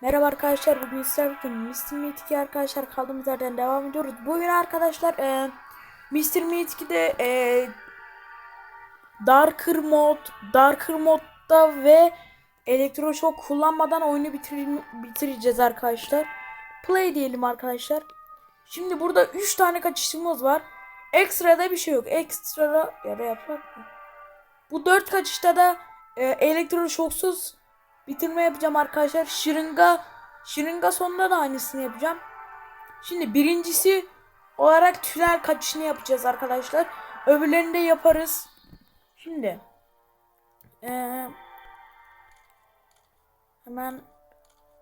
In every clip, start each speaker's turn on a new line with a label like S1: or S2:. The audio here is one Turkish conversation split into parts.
S1: Merhaba arkadaşlar bugün sizlerle Mr. Meat 2 arkadaşlar kaldığımız yerden devam ediyoruz. Bugün arkadaşlar e, Mr. Meat 2'de e, Darker mod, Darker modda ve elektroşok kullanmadan oyunu bitir, bitireceğiz arkadaşlar. Play diyelim arkadaşlar. Şimdi burada 3 tane kaçışımız var. Ekstrada bir şey yok. Ekstra ya da yaprak mı? Bu 4 kaçışta da e, elektroşoksuz bitirme yapacağım arkadaşlar. Şırınga şırınga sonunda da aynısını yapacağım. Şimdi birincisi olarak tünel kaçışını yapacağız arkadaşlar. Öbürlerini de yaparız. Şimdi ee, hemen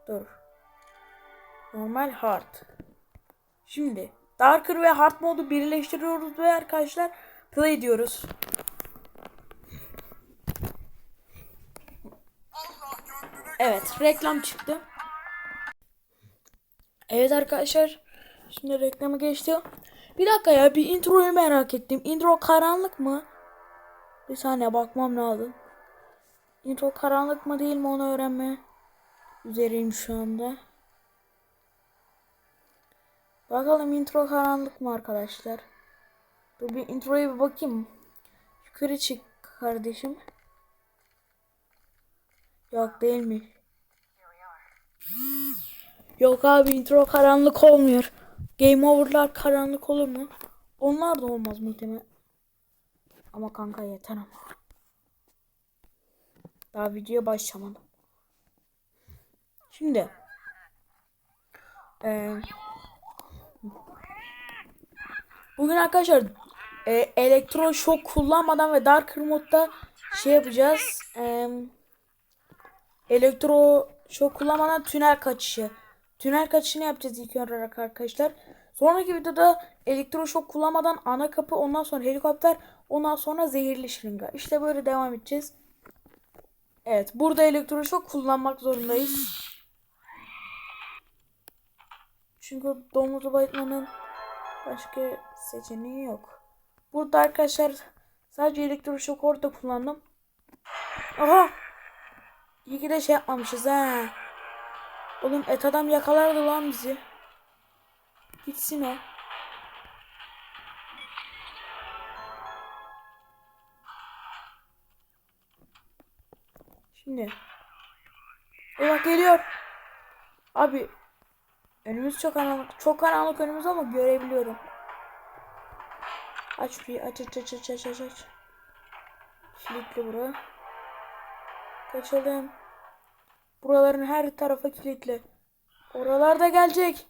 S1: dur. Normal hard. Şimdi Darker ve Hard modu birleştiriyoruz ve arkadaşlar play diyoruz. Evet reklam çıktı. Evet arkadaşlar. Şimdi reklamı geçti. Bir dakika ya bir introyu merak ettim. Intro karanlık mı? Bir saniye bakmam lazım. Intro karanlık mı değil mi onu öğrenme üzereyim şu anda. Bakalım intro karanlık mı arkadaşlar? Dur bir introya bir bakayım. Yukarı çık kardeşim. Yok değilmiş. Yok abi intro karanlık olmuyor. Game over'lar karanlık olur mu? Onlar da olmaz muhtemelen. Ama kanka yeter ama. Daha videoya başlamadım. Şimdi. Eee Bugün arkadaşlar e, elektro şok kullanmadan ve darker modda şey yapacağız. E, elektro şok kullanmadan tünel kaçışı. Tünel kaçışını yapacağız ilk olarak arkadaşlar. Sonraki videoda elektro şok kullanmadan ana kapı ondan sonra helikopter ondan sonra zehirli şırınga. İşte böyle devam edeceğiz. Evet burada elektro şok kullanmak zorundayız. Çünkü domuzu bayatmanın Başka seçeneği yok. Burada arkadaşlar sadece elektroşok orada kullandım. Aha! İyi ki de şey yapmamışız ha. Oğlum et adam yakalardı lan bizi. Gitsin o. Şimdi. Eyvah geliyor. Abi Önümüz çok karanlık. Çok karanlık önümüz ama görebiliyorum. Aç bir aç aç aç aç aç aç. Kilitli bura. Kaçalım. Buraların her tarafı kilitli. Oralarda gelecek.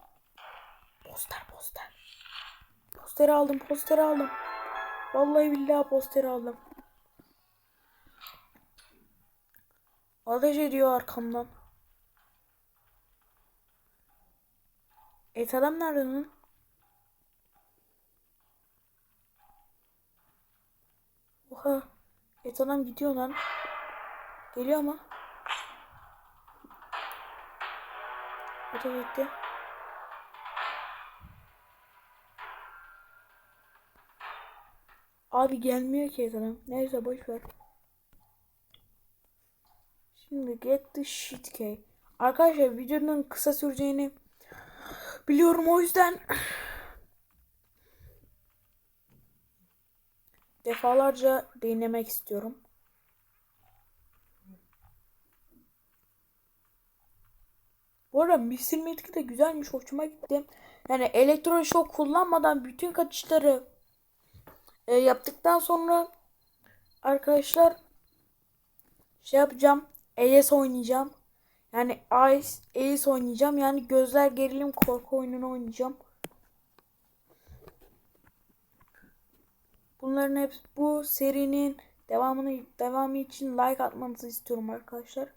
S1: Poster poster. Posteri aldım posteri aldım. Vallahi billahi posteri aldım. Ateş ediyor arkamdan. Et adam nerede lan? Oha. Et adam gidiyor lan. Geliyor ama. O da gitti. Abi gelmiyor ki adam. Neyse boş ver. Şimdi get the shit key. Arkadaşlar videonun kısa süreceğini Biliyorum o yüzden defalarca denemek istiyorum. Bu arada Mr. Meat'i de güzelmiş. Hoşuma gitti. Yani elektroşok kullanmadan bütün kaçışları e, yaptıktan sonra arkadaşlar şey yapacağım. AS oynayacağım. Yani Ice, Ace oynayacağım. Yani gözler gerilim korku oyununu oynayacağım. Bunların hepsi bu serinin devamını devamı için like atmanızı istiyorum arkadaşlar.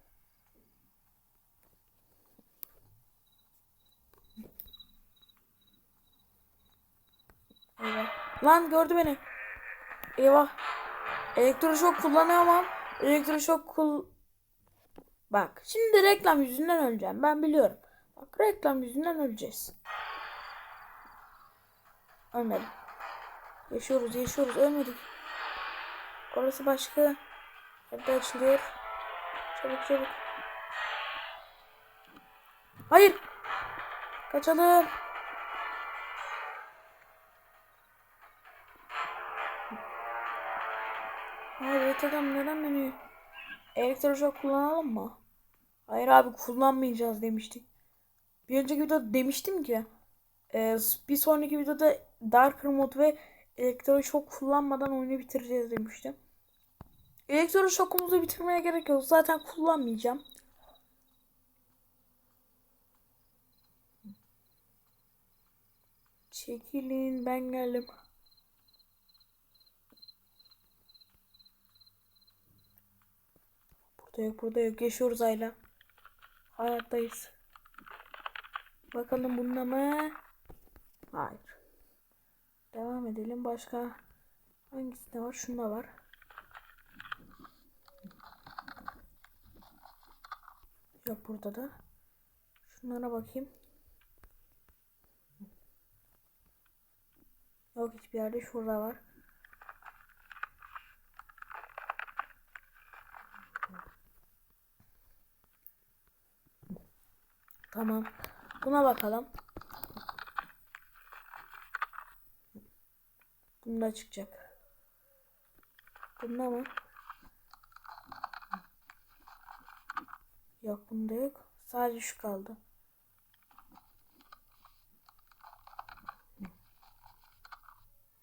S1: Eyvah. Lan gördü beni. Eyvah. Elektroşok kullanamam. Elektroşok kul Bak şimdi reklam yüzünden öleceğim. Ben biliyorum. Bak reklam yüzünden öleceğiz. Ölmedim. Yaşıyoruz yaşıyoruz ölmedik. Orası başka. Hadi açılıyor. Çabuk çabuk. Hayır. Kaçalım. Adam neden beni elektroşok kullanalım mı? Hayır abi kullanmayacağız demiştik. Bir önceki videoda demiştim ki e, bir sonraki videoda Darker Mode ve elektroşok kullanmadan oyunu bitireceğiz demiştim. Elektroşokumuzu bitirmeye gerek yok. Zaten kullanmayacağım. Çekilin ben geldim. Burada yok burada yok. Yaşıyoruz hala. Hayattayız. Bakalım bunda mı? Hayır. Devam edelim. Başka hangisinde var? Şunda var. Yok burada da. Şunlara bakayım. Yok hiçbir yerde şurada var. Tamam. Buna bakalım. Bunda çıkacak. Bunda mı? Yok bunda yok. Sadece şu kaldı.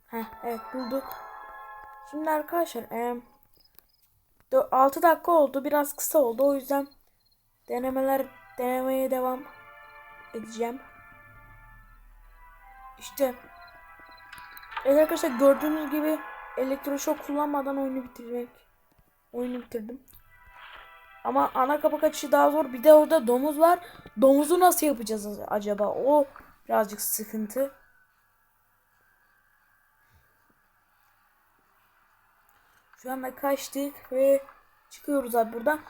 S1: Heh, evet bulduk. Şimdi arkadaşlar dö- 6 dakika oldu. Biraz kısa oldu. O yüzden denemeler denemeye devam edeceğim. İşte Evet arkadaşlar gördüğünüz gibi elektroşok kullanmadan oyunu bitirmek. Oyunu bitirdim. Ama ana kapı kaçışı daha zor. Bir de orada domuz var. Domuzu nasıl yapacağız acaba? O birazcık sıkıntı. Şu anda kaçtık ve çıkıyoruz abi buradan.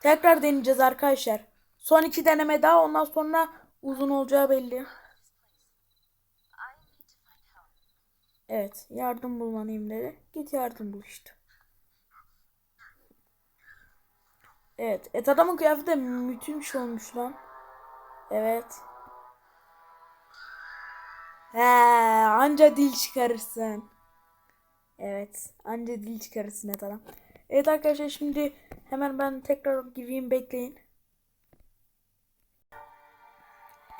S1: Tekrar deneyeceğiz arkadaşlar. Son iki deneme daha ondan sonra uzun olacağı belli. Evet yardım bulmalıyım dedi. Git yardım bul işte. Evet. Et adamın kıyafeti de müthiş olmuş lan. Evet. He, anca dil çıkarırsın. Evet. Anca dil çıkarırsın et adam. Evet arkadaşlar şimdi hemen ben tekrar gireyim bekleyin.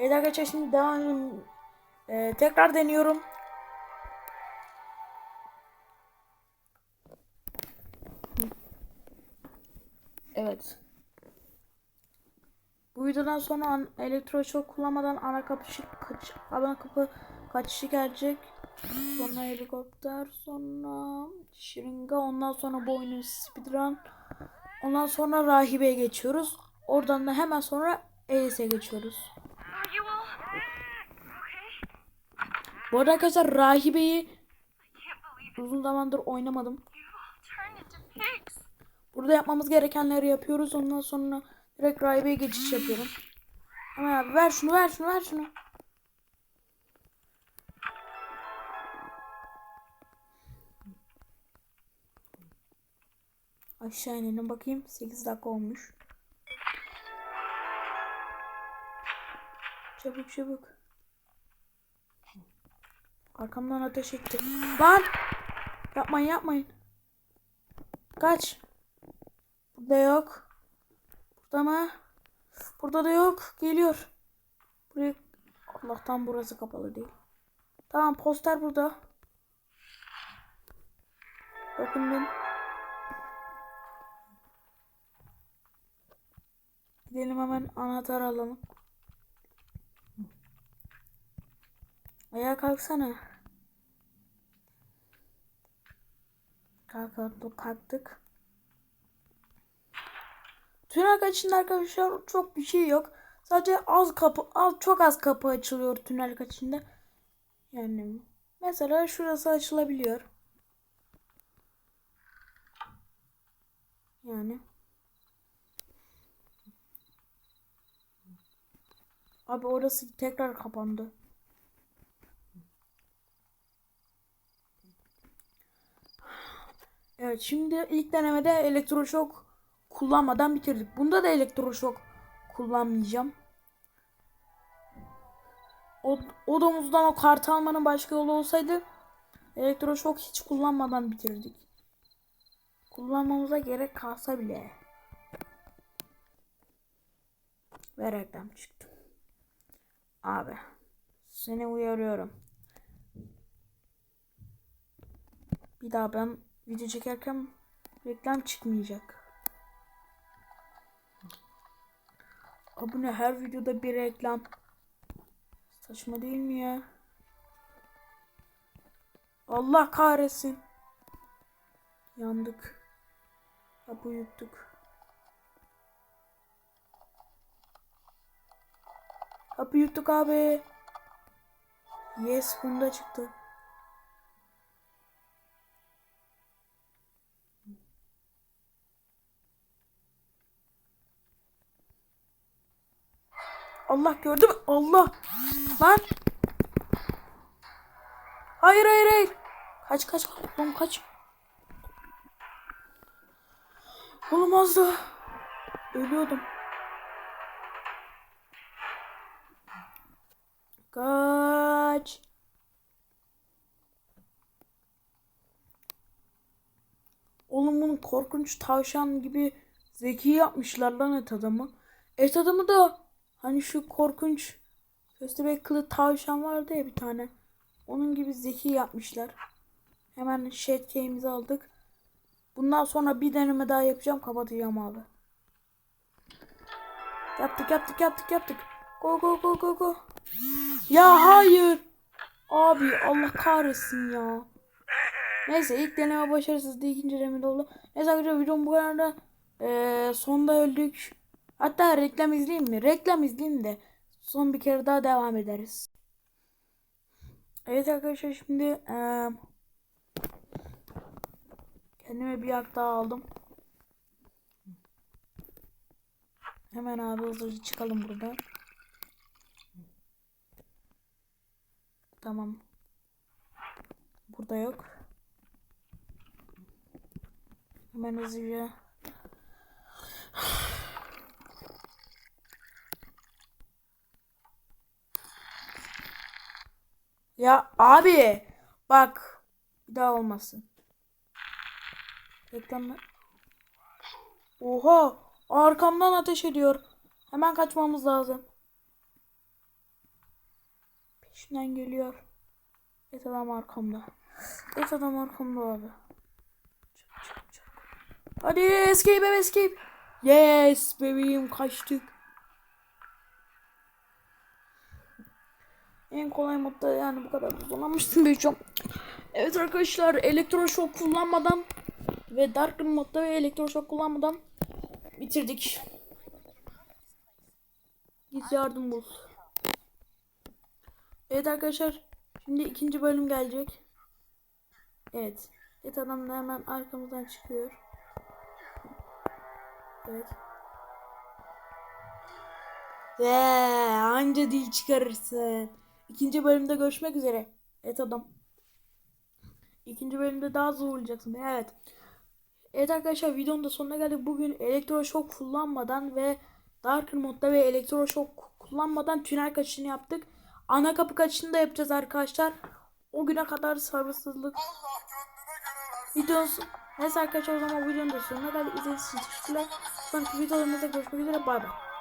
S1: Evet arkadaşlar şimdi devam edelim. Ee, tekrar deniyorum. Evet. Bu videodan sonra an, elektroşok kullanmadan ana kapı kaç, ana kapı kaçışı gelecek. Sonra helikopter, sonra şırınga, ondan sonra bu oyunun speedrun. Ondan sonra rahibeye geçiyoruz. Oradan da hemen sonra ES'e geçiyoruz. Bu arada arkadaşlar rahibeyi uzun zamandır oynamadım. Burada yapmamız gerekenleri yapıyoruz. Ondan sonra direkt rahibeye geçiş yapıyorum. Hemen abi ver şunu ver şunu ver şunu. Aşağı inelim bakayım. 8 dakika olmuş. Çabuk çabuk. Arkamdan ateş etti. Lan! Yapmayın yapmayın. Kaç. Burada yok. Burada mı? Burada da yok. Geliyor. Buraya... Allah'tan burası kapalı değil. Tamam poster burada. Bakın Gidelim hemen anahtar alalım. Ayağa kalksana. Kalk, kalk- kalktık. Tünel kaçışında arkadaşlar çok bir şey yok. Sadece az kapı, az çok az kapı açılıyor tünel kaçışında. Yani mesela şurası açılabiliyor. Yani. Abi orası tekrar kapandı. Evet şimdi ilk denemede elektroşok kullanmadan bitirdik. Bunda da elektroşok kullanmayacağım. o, o domuzdan o kartı almanın başka yolu olsaydı elektroşok hiç kullanmadan bitirdik. Kullanmamıza gerek kalsa bile. Ve reklam çıktı. Abi seni uyarıyorum. Bir daha ben video çekerken reklam çıkmayacak. Abi ne her videoda bir reklam. Saçma değil mi ya? Allah kahretsin. Yandık. Abi uyuttuk. Abi yuttuk abi. Yes bunda çıktı. Allah gördüm. Allah. Lan. Hayır hayır hayır. Kaç kaç. Oğlum kaç. Olamaz da. Ölüyordum. Kaç. Oğlum bunu korkunç tavşan gibi zeki yapmışlar lan et adamı. Et adamı da hani şu korkunç köstebek kılı tavşan vardı ya bir tane. Onun gibi zeki yapmışlar. Hemen Shed aldık. Bundan sonra bir deneme daha yapacağım kapatacağım abi. Yaptık yaptık yaptık yaptık. Go go go go go. Ya hayır. Abi Allah kahretsin ya. Neyse ilk deneme başarısızdı. ikinci deneme de oldu. Neyse arkadaşlar videom bu kadar da eee, sonda öldük. Hatta reklam izleyeyim mi? Reklam izleyeyim de son bir kere daha devam ederiz. Evet arkadaşlar şimdi eee, kendime bir yak daha aldım. Hemen abi hızlıca çıkalım buradan. Tamam. Burada yok. Hemen hızlıca. Ya abi bak bir daha olmasın. Reklamlar. Oha arkamdan ateş ediyor. Hemen kaçmamız lazım. Peşinden geliyor. Et adam arkamda. Et adam arkamda abi. Hadi escape escape. Yes bebeğim kaçtık. En kolay modda yani bu kadar uzanmıştım büyüyeceğim. Evet arkadaşlar elektroşok kullanmadan ve dark modda ve elektroşok kullanmadan bitirdik. Git yardım bul. Evet arkadaşlar şimdi ikinci bölüm gelecek. Evet. Et adam da hemen arkamızdan çıkıyor. Evet. Ve anca dil çıkarırsın. İkinci bölümde görüşmek üzere. Et adam. İkinci bölümde daha zor olacaksın. Evet. Evet arkadaşlar videonun da sonuna geldik. Bugün elektroşok kullanmadan ve Darker modda ve elektroşok kullanmadan tünel kaçışını yaptık. Ana kapı kaçışını da yapacağız arkadaşlar. O güne kadar sabırsızlık. Videonun Neyse arkadaşlar o zaman videonun da sonuna geldik. İzlediğiniz için teşekkürler. Sonraki videolarımızda görüşmek üzere. Bay bay.